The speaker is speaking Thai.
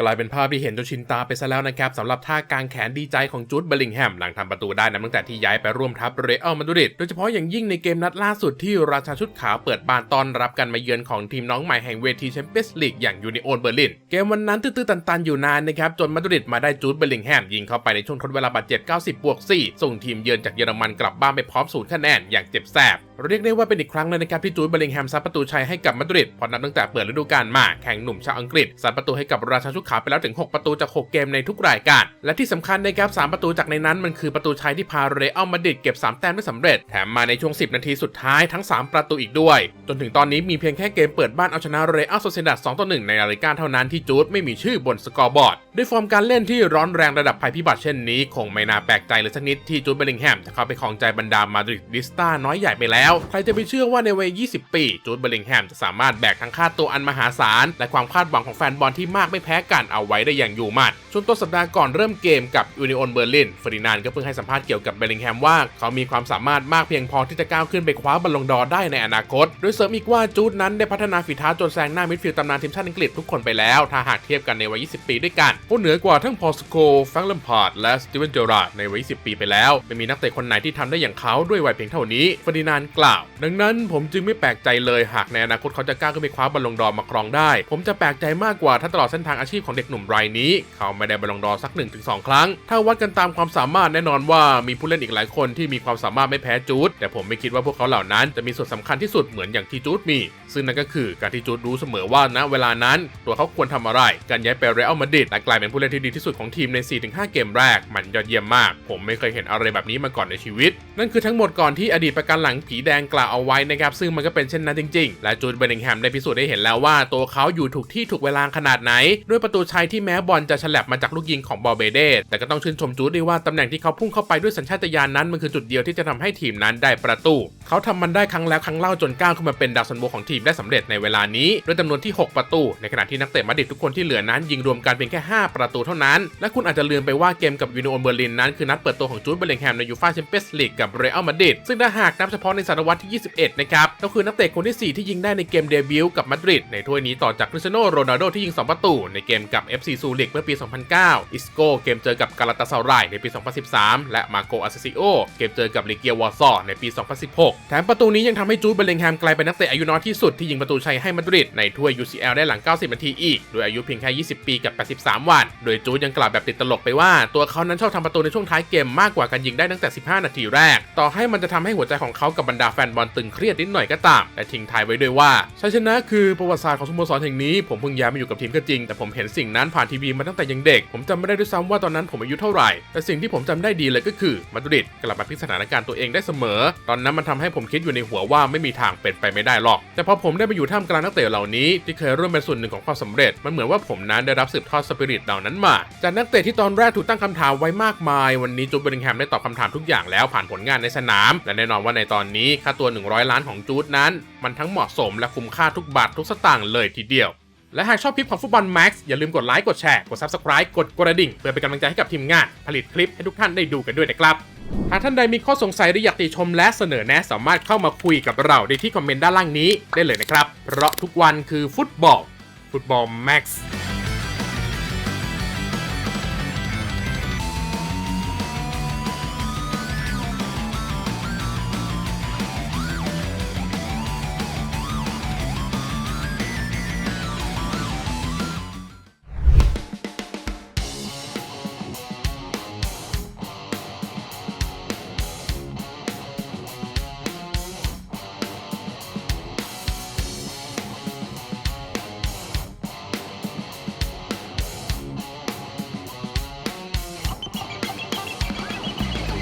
กลายเป็นภาพที่เห็นจนชินตาไปซะแล้วนะครับสำหรับท่ากางแขนดีใจของจูดเบลลิงแฮมหลังทำประตูได้นับตั้งแต่ที่ย้ายไปร่วมทัพเรอัลมาดริดโดยเฉพาะอย่างยิ่งในเกมนัดล่าสุดที่ราชาชุดขาวเปิดบ้านต้อนรับกันมาเยือนของทีมน้องใหม่แห่งเวทีแชมเปี้ยนส์ลีกอย่างยูนิโอนเบอร์ลินเกมวันนั้นตื้อๆตันๆอยู่นานนะครับจนมาดริดมาได้จูดเบลลิงแฮมยิงเข้าไปในช่วงทดเวลาบาดเจ็บ 90บวก4ส่งทีมเยือนจากเยอรมันกลับบ้านไปพร้อมศูนย์คะแนนอย่างเจ็บแสบ เรียกได้ว่าเป็นอีกครั้งเลยนะครับที่จูดเบลิงแฮมซัดประตูชัยให้กับมาดริดพอนับตั้งแต่เปิดฤดูกาลมาแข่งหนุ่มชาวอังกฤษซัดประตูให้กับราชาชุดขาวไปแล้วถึง 6 ประตูจาก 6 เกมในทุกรายการ และที่สำคัญนะครับ3ประตูจากในนั้นมันคือประตูชัยที่พาเรอัลมาดริดเก็บ 3 แต้มได้สำเร็จแถมมาในช่วง 10 นาทีสุดท้ายทั้ง 3 ประตูอีกด้วย จนถึงตอนนี้มีเพียงแค่เกมเปิดบ้านเอาชนะเรอัลโซเซดัด2ต่อ1ในรายการเท่านั้นที่จูดไม่มีชื่อบนสกอร์บอร์ดด้วยฟอร์มการเล่นที่ร้อนแรงระดับภัยพิบัติเช่นนี้ คงไม่น่าแปลกใจเลยสักนิดที่จูดเบลลิงแฮมจะเข้าไปครองใจบรรดามาดริดดิสตาน้อยใหญ่ไปแล้วใครจะไปเชื่อว่าในวัย 20 ปี จูดเบลลิงแฮมจะสามารถแบกทั้งค่าตัวอันมหาศาล และความคาดหวังของแฟนบอลที่มากไม่แพ้กันเอาไว้ได้อย่างอยู่มัดช่วงต้นสัปดาห์ก่อนเริ่มเกมกับยูนิโอนเบอร์ลินเฟอร์ดินานก็เพิ่งให้สัมภาษณ์เกี่ยวกับเบลลิงแฮมว่าเขามีความสามารถมากเพียงพอที่จะก้าวขึ้นไปคว้าบอลลงดอร์ได้ในอนาคต โดยเสริมอีกว่าจูดนั้นได้พัฒนาฝีเท้าจนแซงหน้ามิดฟิลด์ตำนานทีมชาติอังกฤษทุกคนไปแล้ว ถ้าหากเทียบกันในวัย 20 ปีด้วยกันผู้เหนือกว่าทั้งพอสโคแฟรงลัมพาร์ดและสตีเวนเจอราร์ดในวัย 20 ปีไปแล้วไม่มีนักเตะคนไหนที่ทำได้อย่างเขาด้วยวัยเพียงเท่านี้เฟอร์ดินานด์กล่าว ดังนั้นผมจึงไม่แปลกใจเลยหากในอนาคตเขาจะกล้าขึ้นไปคว้าบอลลงดอร์มาครองได้ ผมจะแปลกใจมากกว่าถ้าตลอดเส้นทางอาชีพของเด็กหนุ่มรายนี้ เขาไม่ได้บอลลงดอสัก 1-2 ครั้ง ถ้าวัดกันตามความสามารถแน่นอนว่ามีผู้เล่นอีกหลายคนที่มีความสามารถไม่แพ้จูดแต่ผมไม่คิดว่าพวกเขาเหล่านั้นจะมีส่วนสำคัญที่สุดเหมือนอย่างที่จูดมี ซึ่งนั่นก็คือการที่จูดรู้เสมอว่าณเวลานั้น ตัวเขาควรทำอะไร การย้ายไปเรอัลมาดริดและกลายเป็นผู้เล่นที่ดีที่สุดของทีมใน 4-5 เกมแรก มันยอดเยี่ยมมาก ผมไม่เคยเห็นอะไรแบบนี้มาก่อนในชีวิต นั่นคือทั้งหมดก่อนที่อดีตประกันหลังผีแดงกล่าวเอาไว้นะครับซึ่งมันก็เป็นเช่นนั้นจริงๆ และจูดเบลิงแฮมได้พิสูจน์ได้เห็นแล้วว่า ตัวเขาอยู่ถูกที่ถูกเวลาขนาดไหน ด้วยประตูชัยที่แม้บอลจะฉลับมาจากลูกยิงของบอเบเดสแต่ก็ต้องชื่นชมจูดด้วยว่าตำแหน่งที่เขาพุ่งเข้าไปด้วยสัญชาตญาณนั้นมันคือจุดเดียวที่จะทำให้ทีมนั้นได้ประตู เขาทำมันได้ครั้งแล้วครั้งเล่าจนก้าวขึ้นมาเป็นดาวซันโวของทีมได้สำเร็จในเวลานี้ด้วยจำนวนที่ 6 ประตู ในขณะที่นักเตะมาดริดทุกคนที่เหลือนั้นยิงรวมกันเพียงแค่ 5 ประตูเท่านั้น และคุณอาจจะลืมไปว่าเกมกับยูนิโอนเบอร์ลินนั้นคือนัดเปิดตัวของจูดเบลลิงแฮมในยูฟ่าแชมเปี้ยนส์ลีกกับเรอัลมาดริดซึ่งถ้าหากนับเฉพาะในศตวรรษที่ 21 นะครับ ก็คือนักเตะคนที่ 4 ที่ยิงได้ในเกมเดบิวต์กับมาดริดในถ้วยนี้ต่อจากคริสเตียโนโรนัลโดที่ยิง 2 ประตู ในเกมกับ FC ซูริกเมื่อปี 2009 อิสโกเกมเจอกับกาลาตาซารายในปี 2013 และมาโกอาเซซิโอเกมเจอกับลิเกียววอร์ซอในปี 2016 แถมประตูนี้ยังทำให้จูดเบลลิงแฮมกลายเป็นนักเตะอายุน้อยที่สุดที่ยิงประตูชัยให้มาดริดในถ้วย UCL ได้หลัง 90 นาทีอีก โดยอายุเพียงแค่ 20 ปีกับ 83 วัน โดยจูดยังกล่าวแบบติดตลกไปว่า ตัวเขานั้นชอบทำประตูในช่วงท้ายเกมมากกว่าการยิงได้ตั้งแต่ 15 นาทีแรก ต่อให้มันจะทำให้หัวใจของเขากับบรรดาแฟนบอลตึงเครียดนิดหน่อยก็ตาม แต่ทิ้งท้ายไว้ด้วยว่าชัยชนะคือประวัติศาสตร์ของสโมสรแห่งนี้ ผมเพิ่งย้ายมาอยู่กับทีมก็จริง แต่ผมเห็นสิ่งนั้นผ่านทีวีมาตั้งแต่ยังเด็ก ผมจำไม่ได้ด้วยซ้ำว่าตอนนั้นผมอายุเท่าไหร่ แต่สิ่งที่ผมจำได้ดีเลยก็คือมาดริดกลับมาพลิกสถานการณ์ตัวเองได้เสมอ ตอนนั้นมันทำให้ผมคิดอยู่ในหัวว่าไม่มีทางเป็นไปไม่ได้หรอก แต่พอผมได้มาอยู่ท่ามกลางนักเตะเหล่านี้ที่เคยร่วมเป็นส่วนหนึ่งของความสำเร็จ มันเหมือนว่าผมนั้นได้รับสืบทอดสปิริตเหล่านั้นมา จากนักเตะที่ตอนแรกถูกตั้งคำถามไว้มากมาย วันนี้จูดเบลลิงแฮมได้ตอบคำถามทุกอย่างแล้วผ่านผลงานในสนาม และแน่นอนว่าในตอนนี้ค่าตัว 100 ล้านของจูดนั้น มันทั้งเหมาะสมและคุ้มค่าทุกบาททุกสตางค์เลยทีเดียว และหากชอบคลิปของฟุตบอลแม็กซ์อย่าลืมกดไลค์กดแชร์กด Subscribe กดกระดิ่ง เพื่อเป็นกำลังใจให้กับทีมงาน ผลิตคลิปให้ทุกท่านได้ดูกันด้วยนะครับหากท่านใดมีข้อสงสัยหรืออยากติชมและเสนอแนะสามารถเข้ามาคุยกับเราได้ที่คอมเมนต์ด้านล่างนี้ได้เลยนะครับ เพราะทุกวันคือฟุตบอลฟุตบอลแม็กซ์